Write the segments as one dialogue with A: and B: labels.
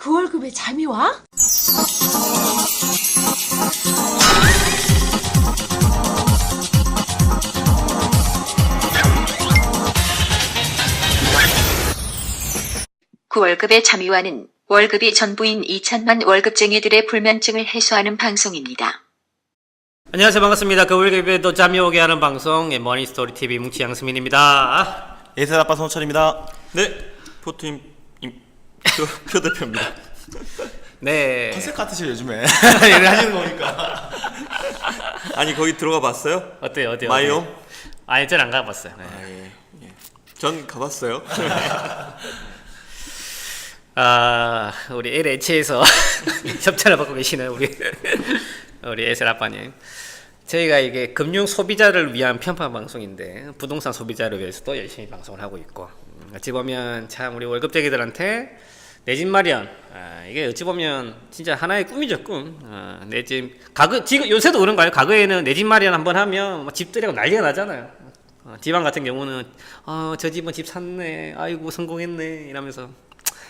A: 그 월급에 잠이 와?
B: 그 월급의 잠이 와는 월급이 전부인 2천만 월급쟁이들의 불면증을 해소하는 방송입니다.
C: 안녕하세요 반갑습니다. 그 월급에도 잠이 오게 하는 방송 예, 머니스토리 TV 뭉치 양수민입니다.
D: 예슬 아빠 손철입니다.
E: 네, 포트임 임, 표, 표 대표입니다.
C: 네.
D: 컨셉 같으시요 요즘에 일을 하시는 거니까.
E: 아니 거기 들어가 봤어요?
C: 어때요 어때요? 어때요? 아니 저는 안 가봤어요. 네.
E: 아, 예, 예. 전 가봤어요.
C: 아 우리 LH에서 협찬을 받고 계시는 우리 우리 에셀 아빠님. 저희가 이게 금융 소비자를 위한 편파 방송인데 부동산 소비자를 위해서 또 열심히 방송을 하고 있고 음, 어찌 보면 참 우리 월급쟁이들한테 내 집 마련 아, 이게 어찌 보면 진짜 하나의 꿈이죠 꿈. 아, 내집 가그 지금 요새도 그런가요? 과거에는 내 집 마련 한번 하면 막 집들이고 난리가 나잖아요. 어, 지방 같은 경우는 어, 저 집은 집 샀네, 아이고 성공했네 이러면서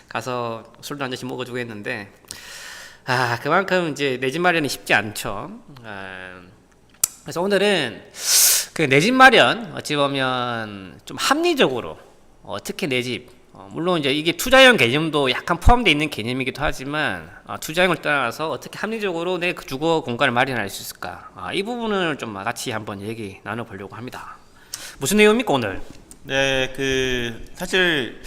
C: 가서 술도 한 잔씩 먹어주고 했는데 아 그만큼 이제 내 집 마련이 쉽지 않죠. 아, 그래서 오늘은 그 내 집 마련 어찌 보면 좀 합리적으로 어떻게 내 집 어, 물론 이제 이게 투자형 개념도 약간 포함되어 있는 개념이기도 하지만 어, 투자형을 떠나서 어떻게 합리적으로 내 주거 공간을 마련할 수 있을까 아, 이 부분을 좀 같이 한번 얘기 나눠보려고 합니다. 무슨 내용입니까 오늘?
D: 네, 그 사실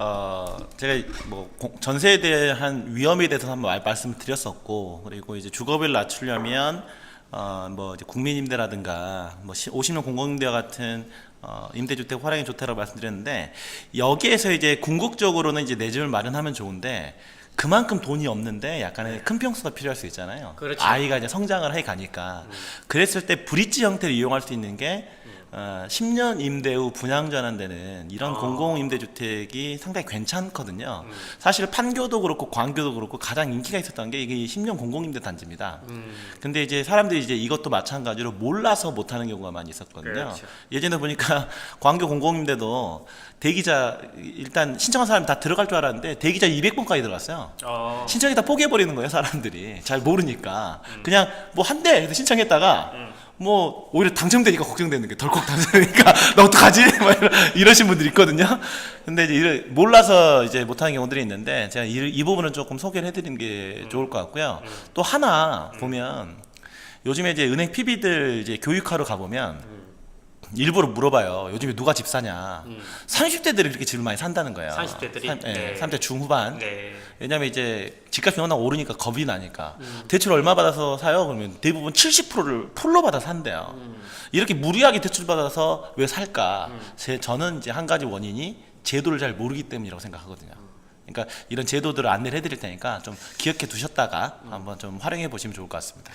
D: 어 제가 뭐 공- 전세에 대한 위험에 대해서 한번 말- 말씀드렸었고 그리고 이제 주거비를 낮추려면 어뭐 이제 국민임대라든가 뭐 시- 50년 공공임대와 같은 어 임대주택 활용이 좋다라고 말씀드렸는데 여기에서 이제 궁극적으로는 이제 내 집을 마련하면 좋은데 그만큼 돈이 없는데 약간의 큰 평수가 필요할 수 있잖아요.
C: 그렇죠.
D: 아이가 이제 성장을 해 가니까 그랬을 때 브릿지 형태를 이용할 수 있는 게 어, 10년 임대 후 분양 전환 되는 이런 공공 임대주택이 상당히 괜찮거든요. 사실 판교도 그렇고 광교도 그렇고 가장 인기가 있었던 게 이게 10년 공공 임대 단지입니다. 근데 이제 사람들이 이제 이것도 마찬가지로 몰라서 못 하는 경우가 많이 있었거든요.
C: 그렇죠.
D: 예전에 보니까 광교 공공 임대도 대기자 일단 신청한 사람이 다 들어갈 줄 알았는데 대기자 200번까지 들어갔어요.
C: 어,
D: 신청이 다 포기해 버리는 거예요 사람들이 잘 모르니까 그냥 뭐 한대 해서 신청했다가 뭐 오히려 당첨되니까 걱정되는 게 덜컥 당첨되니까 나 어떡하지? 막 이러- 이러신 분들이 있거든요. 근데 이제 몰라서 이제 못하는 경우들이 있는데 제가 이, 이 부분은 조금 소개를 해드리는 게 좋을 것 같고요. 또 하나 보면 요즘에 이제 은행 PB들 이제 교육하러 가보면 일부러 물어봐요. 요즘에 누가 집 사냐. 30대들이 이렇게 집을 많이 산다는 거예요.
C: 30대 들이?
D: 삼- 예,
C: 네.
D: 30대 중후반.
C: 네.
D: 왜냐면 이제 집값이 워낙 오르니까 겁이 나니까 대출 얼마 받아서 사요? 그러면 대부분 70%를 풀로 받아 산대요. 이렇게 무리하게 대출 받아서 왜 살까? 제 저는 이제 한 가지 원인이 제도를 잘 모르기 때문이라고 생각하거든요. 그러니까 이런 제도들을 안내를 해드릴 테니까 좀 기억해 두셨다가 한번 좀 활용해 보시면 좋을 것 같습니다.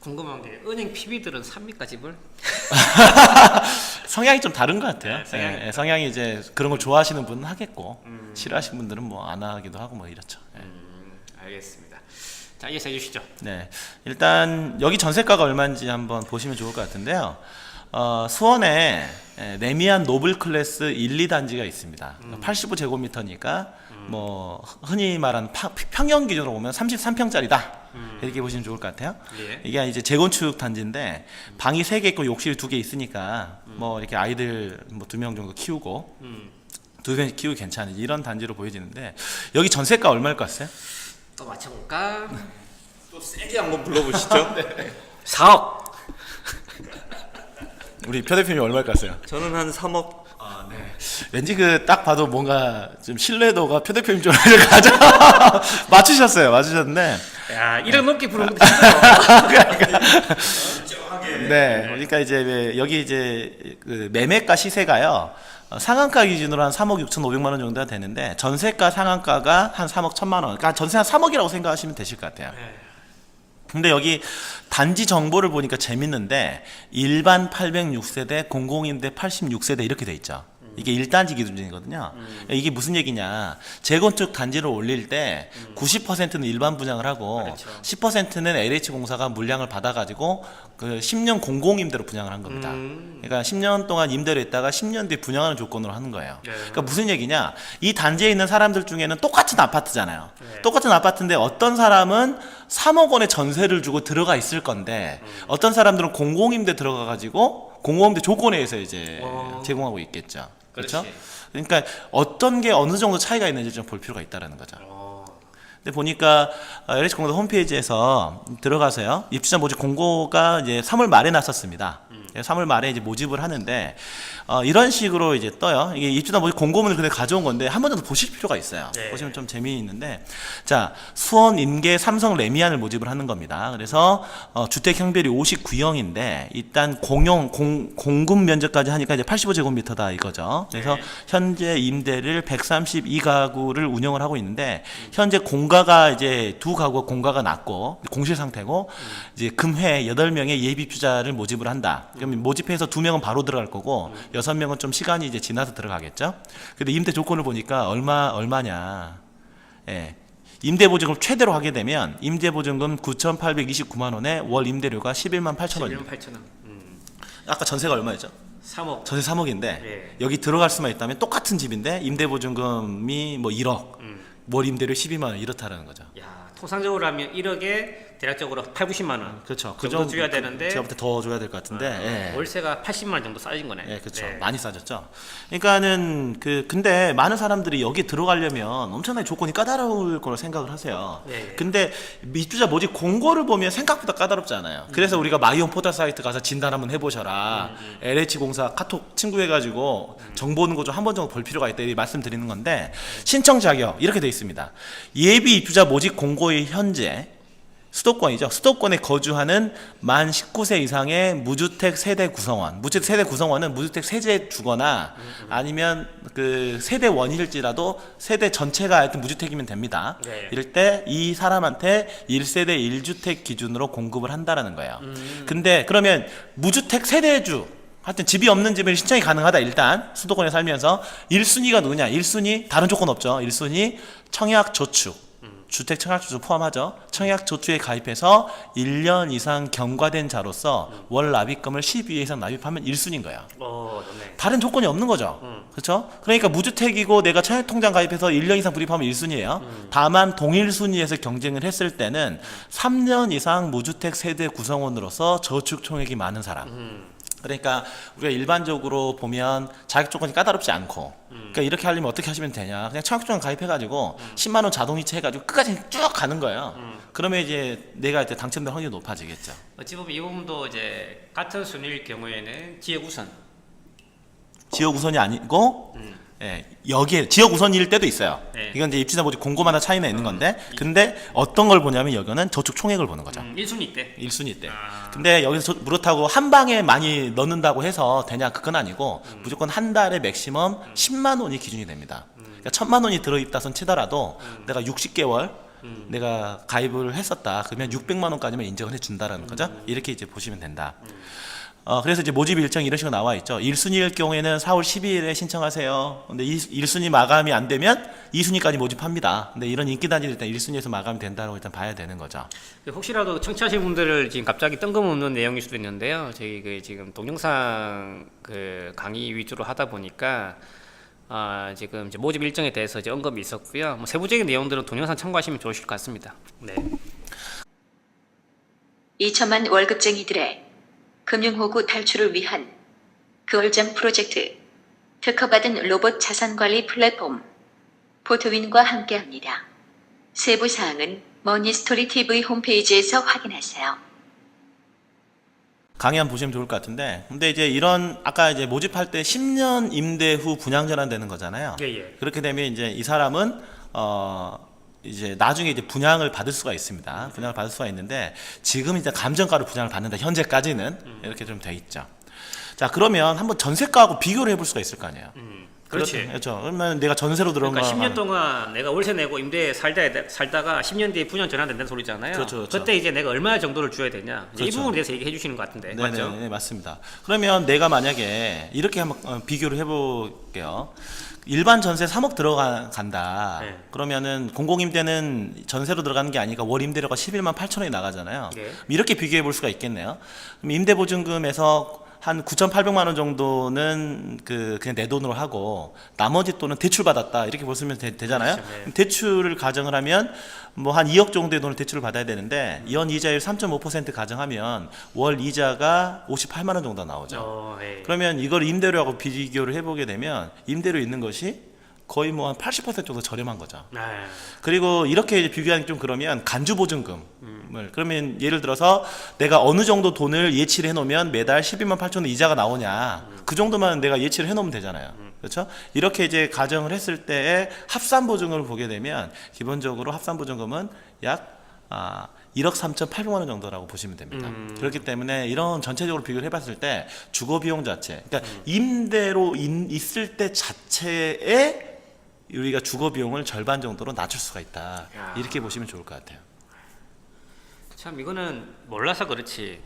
C: 궁금한 게 은행 PB들은 삽니까 집을?
D: 성향이 좀 다른 것 같아요.
C: 네, 성향이
D: 예, 예, 성향이 이제 그런 걸 좋아하시는 분은 하겠고 싫어하시는 분들은 뭐 안 하기도 하고 뭐 이렇죠. 예.
C: 음, 알겠습니다. 자 이어서 해주시죠.
D: 네, 일단 여기 전세가가 얼마인지 한번 보시면 좋을 것 같은데요. 어, 수원에 예, 레미안 노블 클래스 1, 2단지가 있습니다. 85제곱미터니까 뭐 흔히 말하는 파- 평형 기준으로 보면 33평짜리다. 이렇게 보시면 좋을 것 같아요.
C: 예.
D: 이게 이제 재건축 단지인데 방이 3개 있고 욕실 2개 있으니까 뭐 이렇게 아이들 뭐 두 명 정도 키우고
C: 음.
D: 두 명씩 키우기 괜찮은 이런 단지로 보여지는데 여기 전세가 얼마일 것 같아요?
C: 또 맞춰볼까?
E: 또 세게 한번 불러보시죠.
C: 4억.
D: 우리 표 대표님 얼마일 것 같아요?
E: 저는 한 3억.
D: 왠지 그 딱 봐도 뭔가 좀 신뢰도가 표 대표님 좀 가져 맞추셨어요. 맞추셨는데.
C: 야 1억 넘게 부르는 것도 힘들어.
D: 네. 그러니까 이제 왜 여기 이제 그 매매가 시세가요. 어, 상한가 기준으로 한 3억 6천 5백만 원 정도가 되는데 전세가 상한가가 한 3억 1천만 원. 그러니까 전세 한 3억이라고 생각하시면 되실 것 같아요.
C: 네.
D: 근데 여기 단지 정보를 보니까 재밌는데 일반 806세대 공공임대 86세대 이렇게 돼 있죠 이게 1단지 기준이거든요. 이게 무슨 얘기냐. 재건축 단지를 올릴 때 90%는 일반 분양을 하고
C: 그렇죠.
D: 10%는 LH공사가 물량을 받아가지고 그 10년 공공임대로 분양을 한 겁니다.
C: 음.
D: 그러니까 10년 동안 임대를 했다가 10년 뒤에 분양하는 조건으로 하는 거예요.
C: 네.
D: 그러니까 무슨 얘기냐. 이 단지에 있는 사람들 중에는 똑같은 아파트잖아요.
C: 네.
D: 똑같은 아파트인데 어떤 사람은 3억 원의 전세를 주고 들어가 있을 건데 어떤 사람들은 공공임대 들어가 가지고 공공임대 조건에 의해서 이제
C: 어.
D: 제공하고 있겠죠. 그렇죠?
C: 그렇지.
D: 그러니까 어떤 게 어느 정도 차이가 있는지 좀 볼 필요가 있다라는 거죠.
C: 어.
D: 근데 보니까 어, LH 공사 홈페이지에서 들어가서요. 입주자 모집 공고가 이제 3월 말에 났었습니다.
C: 음.
D: 3월 말에 이제 모집을 하는데 어, 이런 식으로 이제 떠요. 이게 입주자 모집 공고문을 근데 가져온 건데 한 번 더 보실 필요가 있어요.
C: 네.
D: 보시면 좀 재미있는데 자 수원 인계 삼성 레미안을 모집을 하는 겁니다. 그래서 어, 주택 형별이 59형인데 일단 공용 공, 공급 면적까지 하니까 이제 85제곱미터다 이거죠. 그래서
C: 네.
D: 현재 임대를 132가구를 운영을 하고 있는데 현재 공가가 이제 두 가구가 공가가 낮고 공실 상태고 이제 금회 8명의 예비 입주자를 모집을 한다. 그럼 모집해서 두 명은 바로 들어갈 거고 여섯 명은 좀 시간이 이제 지나서 들어가겠죠. 근데 임대 조건을 보니까 얼마 얼마냐. 예. 임대 보증금 최대로 하게 되면 임대 보증금 9,829만 원에 월 임대료가 11만 8천 원.
C: 11만 8천 원. 음.
D: 아까 전세가 얼마였죠?
C: 3억.
D: 전세 3억인데
C: 예.
D: 여기 들어갈 수만 있다면 똑같은 집인데 임대 보증금이 뭐 1억,
C: 음.
D: 월 임대료 12만 원 이렇다라는 거죠.
C: 야, 통상적으로 하면 1억에 대략적으로 8, 90만 원.
D: 그렇죠.
C: 그 정도 줘야 되는데
D: 제가 볼 때 더 줘야 될 것 같은데. 예.
C: 월세가 80만 원 정도 싸진 거네.
D: 예, 그렇죠.
C: 네.
D: 많이 싸졌죠. 그러니까는 그 근데 많은 사람들이 여기 들어가려면 엄청나게 조건이 까다로울 거라 생각을 하세요.
C: 예, 예.
D: 근데 입주자 모집 공고를 보면 생각보다 까다롭지 않아요. 그래서 우리가 마이홈 포털 사이트 가서 진단 한번 해보셔라. LH 공사 카톡 친구 해가지고 정보 오는 거 좀 한 번 정도 볼 필요가 있다 이 말씀드리는 건데 신청 자격 이렇게 돼 있습니다. 예비 입주자 모집 공고의 현재 수도권이죠. 수도권에 거주하는 만 19세 이상의 무주택 세대 구성원. 무주택 세대 구성원은 무주택 세제 주거나 아니면 그 세대 원일지라도 세대 전체가 하여튼 무주택이면 됩니다.
C: 네.
D: 이럴 때 이 사람한테 1세대 1주택 기준으로 공급을 한다라는 거예요. 근데 그러면 무주택 세대주 하여튼 집이 없는 집을 신청이 가능하다 일단 수도권에 살면서 1순위가 누구냐? 1순위 다른 조건 없죠. 1순위 청약 저축. 주택 청약 저축 포함하죠. 청약 저축에 가입해서 1년 이상 경과된 자로서 월 납입금을 12회 이상 납입하면 1순위인 거예요.
C: 어, 좋네.
D: 다른 조건이 없는 거죠.
C: 음.
D: 그렇죠? 그러니까 무주택이고 내가 청약 통장 가입해서 1년 이상 불입하면 1순위예요. 다만 동일 순위에서 경쟁을 했을 때는 3년 이상 무주택 세대 구성원으로서 저축 총액이 많은 사람.
C: 음.
D: 그러니까 우리가 일반적으로 보면 자격 조건이 까다롭지 않고 그러니까 이렇게 하려면 어떻게 하시면 되냐. 그냥 청약증 가입해가지고 10만 원 자동이체 해가지고 끝까지 쭉 가는 거예요. 그러면 이제 내가 이제 당첨될 확률이 높아지겠죠.
C: 어찌 보면 이 부분도 이제 같은 순위일 경우에는 지역 우선.
D: 지역 우선이 아니고
C: 음.
D: 예, 여기에 지역 우선일 때도 있어요
C: 네.
D: 이건 이제 입주자 모집 공고마다 차이는 있는 건데 근데 어떤 걸 보냐면 여기는 저축 총액을 보는 거죠
C: 음, 1순위 때.
D: 1순위 때.
C: 아.
D: 근데 여기서 저- 그렇다고 한 방에 많이 넣는다고 해서 되냐 그건 아니고
C: 음.
D: 무조건 한 달에 맥시멈 10만 원이 기준이 됩니다.
C: 음.
D: 그러니까 천만 원이 들어있다 손 치더라도 내가 60개월
C: 음.
D: 내가 가입을 했었다 그러면 600만 원까지만 인정을 해준다라는 거죠.
C: 음.
D: 이렇게 이제 보시면 된다. 어, 그래서 이제 모집 일정이 이런 식으로 나와 있죠. 1순위일 경우에는 4월 12일에 신청하세요. 근데 1, 순위 마감이 안 되면 2순위까지 모집합니다. 근데 이런 인기 단지는 일단 1순위에서 마감이 된다고 일단 봐야 되는 거죠.
C: 그 혹시라도 청취하신 분들을 지금 갑자기 뜬금없는 내용일 수도 있는데요. 저희 그 지금 동영상 그 강의 위주로 하다 보니까 아 지금 이제 모집 일정에 대해서 이제 언급이 있었고요. 뭐 세부적인 내용들은 동영상 참고하시면 좋으실 것 같습니다. 네.
B: 2천만 월급쟁이들의 금융호구 탈출을 위한 그월장 프로젝트 특허받은 로봇 자산관리 플랫폼 포토윈과 함께합니다. 세부 사항은 머니스토리 TV 홈페이지에서 확인하세요.
D: 강의 한번 보시면 좋을 것 같은데 근데 이제 이런 아까 이제 모집할 때 10년 임대 후 분양 전환 되는 거잖아요.
C: 예, 예.
D: 그렇게 되면 이제 이 사람은 어 이제 나중에 이제 분양을 받을 수가 있습니다. 분양을 받을 수가 있는데 지금 이제 감정가로 분양을 받는다. 현재까지는 이렇게 좀 돼 있죠. 자 그러면 한번 전세가하고 비교를 해볼 수가 있을 거 아니에요.
C: 그렇지.
D: 그렇죠. 그러면 내가 전세로 들어온
C: 그러니까
D: 거
C: 10년 동안 내가 월세 내고 임대 살다 살다가 10년 뒤에 분양 전환 된다는 소리잖아요.
D: 그렇죠, 그렇죠.
C: 때 이제 내가 얼마 정도를 줘야 되냐. 이제 이
D: 그렇죠.
C: 부분에 대해서 얘기해 주시는 것 같은데.
D: 네,
C: 맞죠?
D: 네, 네, 맞습니다. 그러면 내가 만약에 이렇게 한번 어, 비교를 해 볼게요. 일반 전세 3억 들어간다.
C: 네.
D: 그러면은 공공임대는 전세로 들어가는 게 아니니까 월 임대료가 11만 8천 원이 나가잖아요.
C: 네.
D: 이렇게 비교해 볼 수가 있겠네요. 임대보증금에서 한 9,800만 원 정도는 그 그냥 내 돈으로 하고 나머지 돈은 대출 받았다 이렇게 보시면 되, 잖아요
C: 그렇죠, 네.
D: 대출을 가정을 하면 뭐 한 2억 정도의 돈을 대출을 받아야 되는데 연 이자율 3.5% 가정하면 월 이자가 58만 원 정도 나오죠.
C: 어, 예.
D: 그러면 이걸 임대료하고 비교를 해보게 되면 임대료 있는 것이 거의 뭐 한 80% 정도 저렴한 거죠.
C: 아,
D: 그리고 이렇게 이제 비교하기 좀 그러면 간주 보증금을 그러면 예를 들어서 내가 어느 정도 돈을 예치를 해놓으면 매달 12만 8천 원 이자가 나오냐 그 정도만 내가 예치를 해놓으면 되잖아요. 그렇죠? 이렇게 이제 가정을 했을 때의 합산 보증금을 보게 되면 기본적으로 합산 보증금은 약 아, 1억 3,800만 원 정도라고 보시면 됩니다. 그렇기 때문에 이런 전체적으로 비교를 해봤을 때 주거 비용 자체, 그러니까 임대로 인- 있을 때 자체에 우리가 주거 비용을 절반 정도로 낮출 수가 있다.
C: 야.
D: 이렇게 보시면 좋을 것 같아요.
C: 참 이거는 몰라서 그렇지.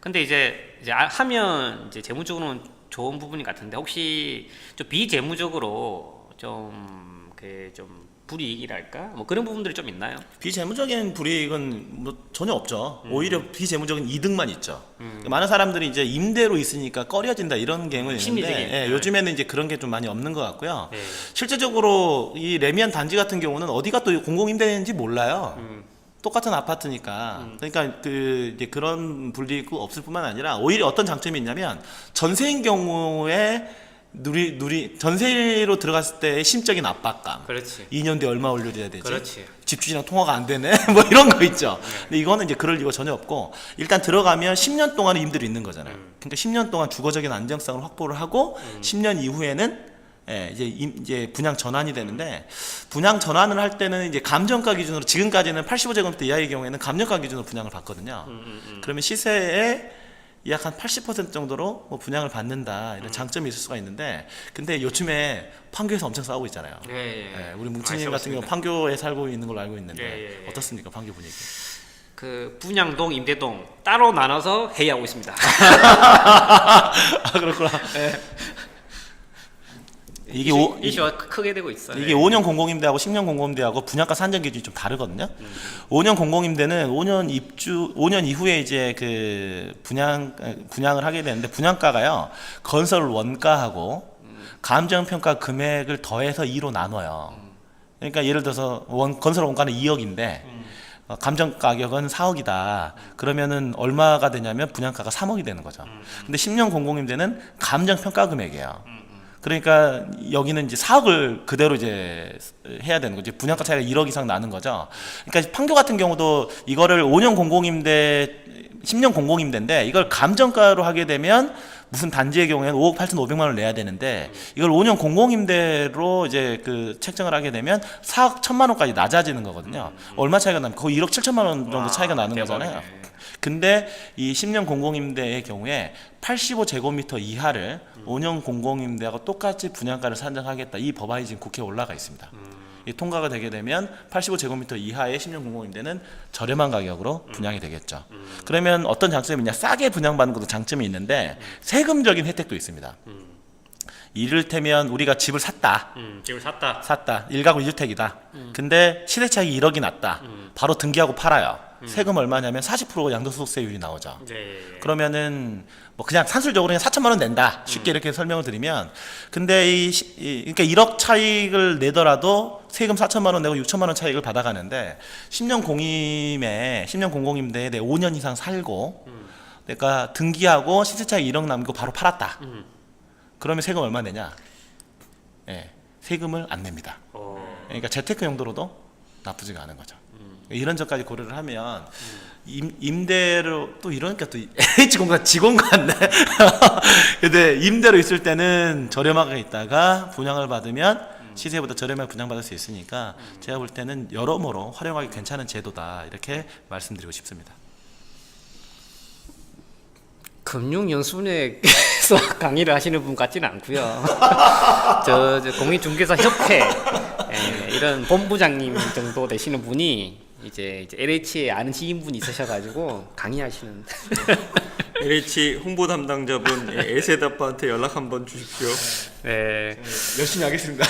C: 근데 이제 이제 아- 하면 이제 재무적으로는 좋은 부분이 같은데 혹시 좀 비재무적으로 좀 그좀 불이익이랄까 뭐 그런 부분들이 좀 있나요?
D: 비재무적인 불이익은 뭐 전혀 없죠. 오히려 비재무적인 이득만 있죠.
C: 음.
D: 많은 사람들이 이제 임대로 있으니까 꺼려진다 이런 경우는
C: 심리적인.
D: 있는데 예, 요즘에는 이제 그런 게 좀 많이 없는 것 같고요.
C: 네.
D: 실제적으로 이 레미안 단지 같은 경우는 어디가 또 공공임대인지 몰라요.
C: 음.
D: 똑같은 아파트니까. 그러니까 그 이제 그런 불이익도 없을 뿐만 아니라 오히려 어떤 장점이 있냐면 전세인 경우에 누리 누리 전세로 들어갔을 때의 심적인 압박감.
C: 그렇지.
D: 2년 뒤에 얼마 올려줘야 되지?
C: 그렇지.
D: 집주인이랑 통화가 안 되네? 뭐 이런 거 있죠. 근데 이거는 이제 그럴 이유가 전혀 없고, 일단 들어가면 10년 동안은 임대료 있는 거잖아요. 그러니까 10년 동안 주거적인 안정성을 확보를 하고, 10년 이후에는 예, 이제 임- 이제 분양 전환이 되는데 분양 전환을 할 때는 이제 감정가 기준으로 지금까지는 85제곱미터 이하의 경우에는 감정가 기준으로 분양을 받거든요. 그러면 시세에 약 한 80% 정도로 뭐 분양을 받는다 이런 장점이 있을 수가 있는데 근데 요즘에 판교에서 엄청 싸우고 있잖아요.
C: 예, 예.
D: 예, 우리 뭉치님 같은 경우. 판교에 살고 있는 걸로 알고 있는데
C: 예, 예, 예.
D: 어떻습니까 판교 분위기?
C: 그 분양동, 임대동 따로 나눠서 회의하고 있습니다.
D: 아 그렇구나. 이게 오,
C: 이슈가 크게 되고 있어요.
D: 이게 5년 공공임대하고 10년 공공임대하고 분양가 산정 기준이 좀 다르거든요. 5년 공공임대는 5년 입주 5년 이후에 이제 그 분양 분양을 하게 되는데 분양가가요. 건설 원가하고 감정 평가 금액을 더해서 2로 나눠요. 그러니까 예를 들어서 원 건설 원가는 2억인데 어, 감정 가격은 4억이다. 그러면은 얼마가 되냐면 분양가가 3억이 되는 거죠. 근데 10년 공공임대는 감정 평가 금액이에요. 그러니까 여기는 이제 4억을 그대로 이제 해야 되는 거지. 분양가 차이가 1억 이상 나는 거죠. 그러니까 판교 같은 경우도 이거를 5년 공공임대 10년 공공임대인데 이걸 감정가로 하게 되면 무슨 단지의 경우에는 5억 8,500만 원을 내야 되는데 이걸 5년 공공임대로 이제 그 책정을 하게 되면 4억 1천만 원까지 낮아지는 거거든요. 얼마 차이가 나면 거의 1억 7천만 원 정도
C: 와,
D: 차이가 나는. 거잖아요. 근데 이 10년 공공임대의 경우에 85제곱미터 이하를 5년 공공임대하고 똑같이 분양가를 산정하겠다. 이 법안이 지금 국회에 올라가 있습니다. 이 통과가 되게 되면 85제곱미터 이하의 10년 공공임대는 저렴한 가격으로 분양이 되겠죠. 그러면 어떤 장점이 있냐? 싸게 분양받는 것도 장점이 있는데 세금적인 혜택도 있습니다. 이를테면 우리가 집을 샀다.
C: 음, 집을 샀다.
D: 샀다. 1가구 1주택이다. 근데 시세 차익이 1억이 났다. 바로 등기하고 팔아요. 세금 얼마냐면 40% 양도소득세율이 나오죠.
C: 네.
D: 그러면은 뭐 그냥 산술적으로 그냥 4천만 원 낸다. 쉽게 이렇게 설명을 드리면 근데 이, 시- 이 그러니까 1억 차익을 내더라도 세금 4천만 원 내고 6천만 원 차익을 받아가는데 10년 공임에 10년 공공임대에 내 5년 이상 살고 내가 등기하고 시세 차익 1억 남기고 바로 팔았다. 그러면 세금 얼마 내냐? 예. 세금을 안 냅니다.
C: 어,
D: 그러니까 재테크 용도로도 나쁘지가 않은 거죠. 이런 점까지 고려를 하면 임, 임대로 또 이러니까 또 H공간 직원 같네. 근데 임대로 있을 때는 저렴하게 있다가 분양을 받으면 시세보다 저렴하게 분양받을 수 있으니까 제가 볼 때는 여러모로 활용하기 괜찮은 제도다 이렇게 말씀드리고 싶습니다.
C: 금융 영수증에 나와서 강의를 하시는 분 같지는 않고요. 저, 저 공인중개사 협회 예, 이런 본부장님 정도 되시는 분이 이제, 이제 LH에 아는 지인분이 있으셔가지고 강의하시는.
E: LH 홍보 담당자분 예, 에세다빠한테 연락 한번 주십시오.
C: 네.
D: 열심히 하겠습니다.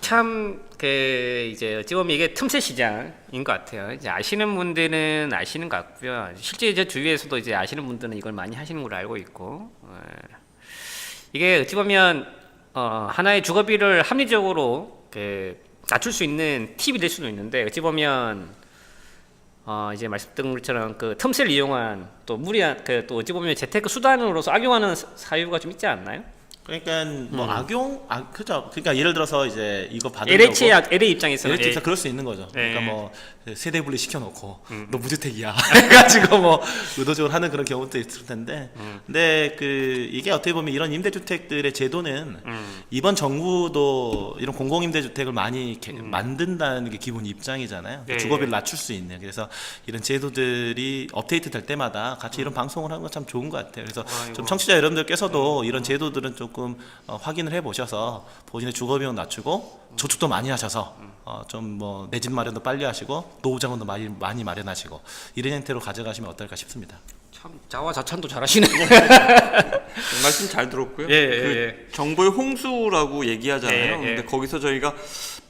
C: 참, 그, 이제, 어찌 보면 이게 틈새 시장인 것 같아요. 이제 아시는 분들은 아시는 것 같고요. 실제 이제 주위에서도 이제 아시는 분들은 이걸 많이 하시는 걸로 알고 있고, 예. 이게 어찌 보면, 어, 하나의 주거비를 합리적으로 그, 낮출 수 있는 팁이 될 수도 있는데, 어찌 보면, 어, 이제 말씀드린 것처럼 그 틈새를 이용한 또 무리한, 그, 또 어찌 보면 재테크 수단으로서 악용하는 사- 사유가 좀 있지 않나요?
D: 그러니까 뭐 악용 아 그죠. 그러니까 예를 들어서 이제 이거 받으려고
C: LH, LH 입장에서는.
D: 예를
C: 예.
D: 들어서 그럴 수 있는 거죠.
C: 네.
D: 그러니까 뭐 세대 분리 시켜놓고 너 무주택이야 해가지고 뭐 의도적으로 하는 그런 경우도 있을 텐데, 근데 그 이게 어떻게 보면 이런 임대주택들의 제도는 이번 정부도 이런 공공임대주택을 많이 이렇게 만든다는 게 기본 입장이잖아요.
C: 네.
D: 주거비를 낮출 수 있는. 그래서 이런 제도들이 업데이트 될 때마다 같이 이런 방송을 하는 건 참 좋은 것 같아요. 그래서 좀 청취자 여러분들께서도 이런 제도들은 조금 어, 확인을 해보셔서 본인의 주거비용 낮추고 저축도 많이 하셔서 어, 좀 뭐 내 집 마련도 빨리 하시고 노후 자금도 많이 많이 마련하시고 이런 형태로 가져가시면 어떨까 싶습니다.
C: 참 자화자찬도 잘하시네.
E: 말씀 잘 들었고요.
C: 예, 예,
E: 그 정보의 홍수라고 얘기하잖아요.
C: 예, 예.
E: 근데 거기서 저희가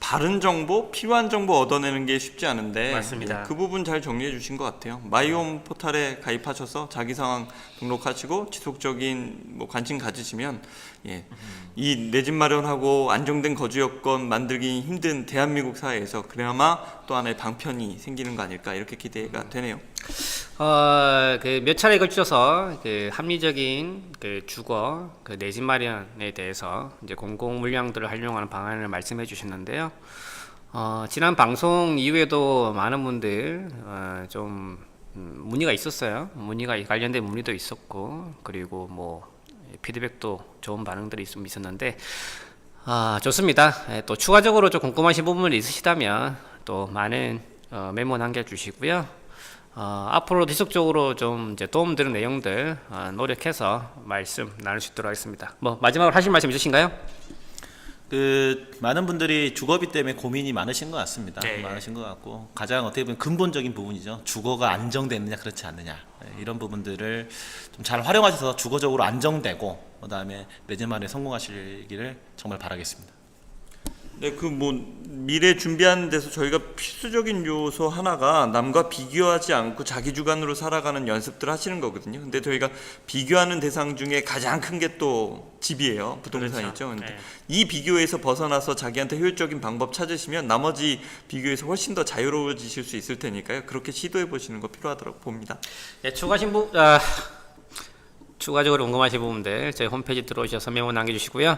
E: 바른 정보, 필요한 정보 얻어내는 게 쉽지 않은데
C: 맞습니다.
E: 예, 그 부분 잘 정리해 주신 것 같아요. 마이홈 포털에 가입하셔서 자기 상황 등록하시고 지속적인 뭐 관심 가지시면 예, 이 내 집 마련하고 안정된 거주 여건 만들기 힘든 대한민국 사회에서 그나마 또 하나의 방편이 생기는 거 아닐까 이렇게 기대가 되네요.
C: 어, 그 몇 차례 걸쳐서 그 합리적인 그 주거, 그 내집 마련에 대해서 이제 공공 물량들을 활용하는 방안을 말씀해 주셨는데요. 어, 지난 방송 이후에도 많은 분들 어, 좀 음, 문의가 있었어요. 문의가 관련된 문의도 있었고 그리고 뭐 피드백도 좋은 반응들이 좀 있었는데 아 좋습니다. 예, 또 추가적으로 좀 궁금하신 부분이 있으시다면 또 많은 어, 메모 남겨주시고요. 어, 앞으로 지속적으로 좀 도움되는 내용들 어, 노력해서 말씀 나눌 수 있도록 하겠습니다. 뭐 마지막으로 하실 말씀 있으신가요?
D: 그 많은 분들이 주거비 때문에 고민이 많으신 것 같습니다.
C: 네.
D: 많으신 것 같고 가장 어떻게 보면 근본적인 부분이죠. 주거가 안정됐느냐 그렇지 않느냐 네, 이런 부분들을 좀 잘 활용하셔서 주거적으로 안정되고 그다음에 마련에 성공하시기를 정말 바라겠습니다.
E: 네, 그 뭐 미래 준비하는 데서 저희가 필수적인 요소 하나가 남과 비교하지 않고 자기 주관으로 살아가는 연습들 하시는 거거든요. 근데 저희가 비교하는 대상 중에 가장 큰 게 또 집이에요. 부동산이죠. 근데
C: 네.
E: 이 비교에서 벗어나서 자기한테 효율적인 방법 찾으시면 나머지 비교에서 훨씬 더 자유로워지실 수 있을 테니까요. 그렇게 시도해 보시는 거 필요하다고 봅니다.
C: 예, 추가 신 부 아, 추가적으로 궁금하신 부분들 저희 홈페이지 들어오셔서 메모 남겨주시고요.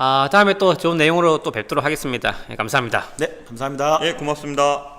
C: 아, 다음에 또 좋은 내용으로 또 뵙도록 하겠습니다. 예, 감사합니다.
D: 네, 감사합니다.
E: 예, 고맙습니다.